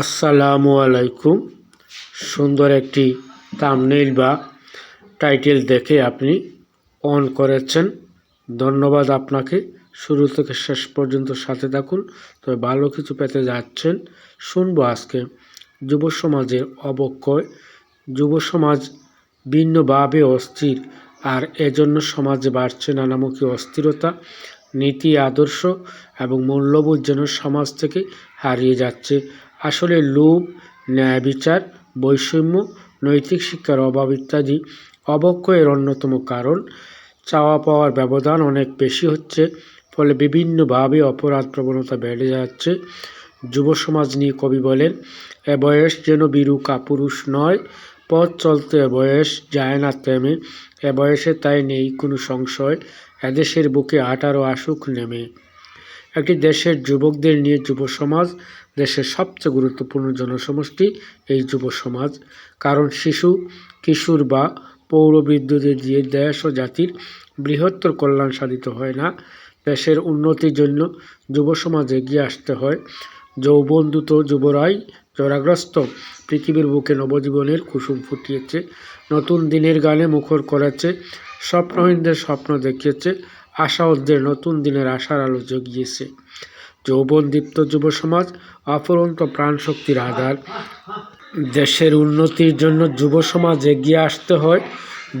আসসালামু আলাইকুম। সুন্দর একটি থাম্বনেইল বা টাইটেল দেখে আপনি অন করেছেন। ধন্যবাদ আপনাকে। শুরু থেকে শেষ পর্যন্ত সাথে থাকুন। তবে ভালো কিছু পেতে যাচ্ছেন। শুনব আজকে যুব সমাজের অবক্ষয়। যুব সমাজ ভিন্নভাবে অস্থির আর এজন্য সমাজে বাড়ছে নানামুখী অস্থিরতা, নীতি, আদর্শ এবং মূল্যবোধ যেন সমাজ থেকে হারিয়ে যাচ্ছে। আসলে লোভ, ন্যায় বিচার, বৈষম্য, নৈতিক শিক্ষার অভাব ইত্যাদি অবক্ষয়ের অন্যতম কারণ। চাওয়া পাওয়ার ব্যবধান অনেক বেশি হচ্ছে, ফলে বিভিন্নভাবে অপরাধ প্রবণতা বেড়ে যাচ্ছে। যুব সমাজ নিয়ে কবি বলেন, এ বয়স যেন বীরু কাপুরুষ নয়, পথ চলতে বয়স যায় না তেমে। এ বয়সে তাই নেই কোনো সংশয়, এদেশের বুকে আঠারো আসুক নেমে। একটি দেশের যুবকদের নিয়ে যুব সমাজ, দেশের সবচেয়ে গুরুত্বপূর্ণ জনসমষ্টি এই যুব সমাজ। কারণ শিশু, কিশোর বা পৌরবিদ্যুতের দিয়ে দেশ ও জাতির বৃহত্তর কল্যাণ সাধিত হয় না, দেশের উন্নতির জন্য যুব সমাজ এগিয়ে আসতে হয়। যৌবনদূত যুবরাই জরাগ্রস্ত পৃথিবীর বুকে নবজীবনের কুসুম ফুটিয়েছে, নতুন দিনের গানে মুখর করেছে স্বপ্নহীনদের স্বপ্ন দেখিয়েছে আশাওয়াদদের নতুন দিনের আশার আলো জগিয়েছে। যৌবনদীপ্ত যুব সমাজ, অফুরন্ত প্রাণশক্তির আধার। দেশের উন্নতির জন্য যুব সমাজ এগিয়ে আসতে হয়।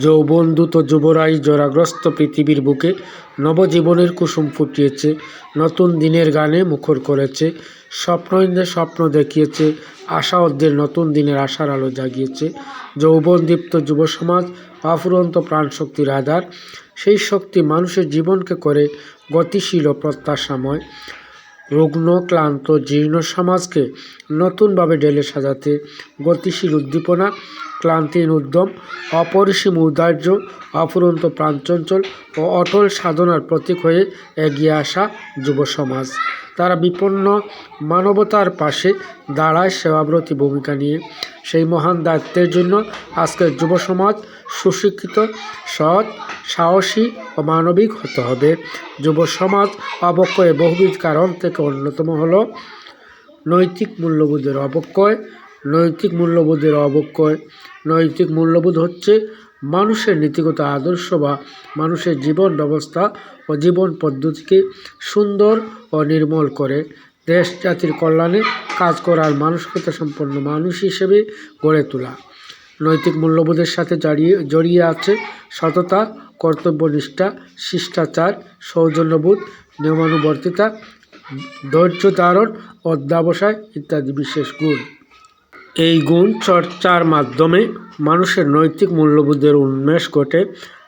যৌবন যৌবনদূত যুবরাই জরাগ্রস্ত পৃথিবীর বুকে নবজীবনের কুসুম ফুটিয়েছে। নতুন দিনের গানে মুখর করেছে। স্বপ্নহীনদের স্বপ্ন দেখিয়েছে। আশাওয়াদদের নতুন দিনের আশার আলো জাগিয়েছে। যৌবনদীপ্ত যুব সমাজ, অফুরন্ত প্রাণশক্তির আধার। সেই শক্তি মানুষের জীবনকে করে গতিশীল ও প্রত্যাশাময়, রুগ্ন, ক্লান্ত, জীর্ণ সমাজকে নতুনভাবে ডেলে সাজাতে গতিশীল উদ্দীপনা, ক্লান্তিহীন উদ্যম, অপরিসীম উদার্য, অফুরন্ত প্রাণচঞ্চল ও অটল সাধনার প্রতীক হয়ে এগিয়ে আসা যুব সমাজ। তারা বিপন্ন মানবতার পাশে দাঁড়ায় সেবাব্রতী ভূমিকা নিয়ে। সেই মহান দায়িত্বের জন্য আজকের যুব সমাজ সুশিক্ষিত, সৎ, সাহসী ও মানবিক হতে হবে। যুব সমাজ অবক্ষয়ে বহুবিধ কারণ থেকে অন্যতম হল নৈতিক মূল্যবোধের অবক্ষয়। নৈতিক মূল্যবোধের অবক্ষয় নৈতিক মূল্যবোধ হচ্ছে মানুষের নীতিগত আদর্শ বা মানুষের জীবন ব্যবস্থা ও জীবন পদ্ধতিকে সুন্দর ও নির্মল করে। দেশ জাতির কল্যাণে কাজ করার মানসিকতা সম্পন্ন মানুষ হিসেবে গড়ে তোলা। নৈতিক মূল্যবোধের সাথে জড়িয়ে জড়িয়ে আছে সততা, কর্তব্যনিষ্ঠা, শিষ্টাচার, সৌজন্যবোধ, নিয়মানুবর্তিতা, ধৈর্য ধারণ, অধ্যাবসায় ইত্যাদি বিশেষ গুণ। এই গুণ চর্চার মাধ্যমে মানুষের নৈতিক মূল্যবোধের উন্মেষ ঘটে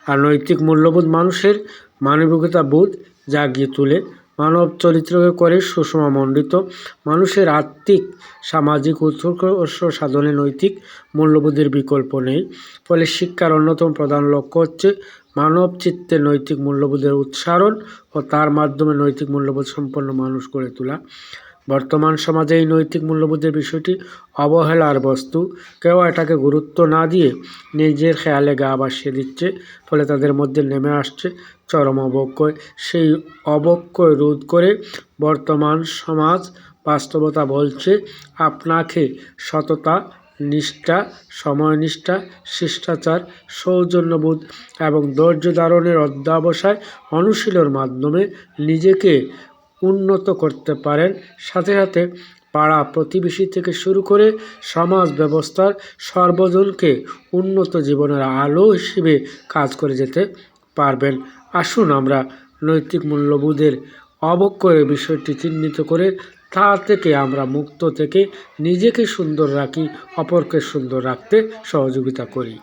আর নৈতিক মূল্যবোধ মানুষের মানবিকতা বোধ জাগিয়ে তোলে। মানব চরিত্রকে করে সুষমামণ্ডিত মানুষের আত্মিক, সামাজিক উৎকর্ষ সাধনে নৈতিক মূল্যবোধের বিকল্প নেই। ফলে শিক্ষার অন্যতম প্রধান লক্ষ্য হচ্ছে মানব চিত্তে নৈতিক মূল্যবোধের উৎসারণ ও তার মাধ্যমে নৈতিক মূল্যবোধ সম্পন্ন মানুষ গড়ে তোলা। বর্তমান সমাজে এই নৈতিক মূল্যবোধের বিষয়টি অবহেলার বস্তু। কেউ এটাকে গুরুত্ব না দিয়ে নিজের খেয়ালে গা বাসিয়ে দিচ্ছে, ফলে তাদের মধ্যে নেমে আসছে চরম অবক্ষয়। সেই অবক্ষয় রোধ করে বর্তমান সমাজ বাস্তবতা বলছে, আপনাকে সততা, নিষ্ঠা, সময়নিষ্ঠা, শিষ্টাচার, সৌজন্যবোধ এবং ধৈর্য ধারণের অধ্যাবসায় অনুশীলনের মাধ্যমে নিজেকে উন্নত করতে পারেন। সাথে সাথে পাড়া প্রতিবেশী থেকে শুরু করে সমাজ ব্যবস্থার সর্বজনকে উন্নত জীবনের আলো হিসেবে কাজ করে যেতে পারবেন। আসুন আমরা নৈতিক মূল্যবোধের অবক্ষয়ের বিষয়টি চিহ্নিত করে তা থেকে আমরা মুক্ত থেকে নিজেকে সুন্দর রাখি, অপরকে সুন্দর রাখতে সহযোগিতা করি।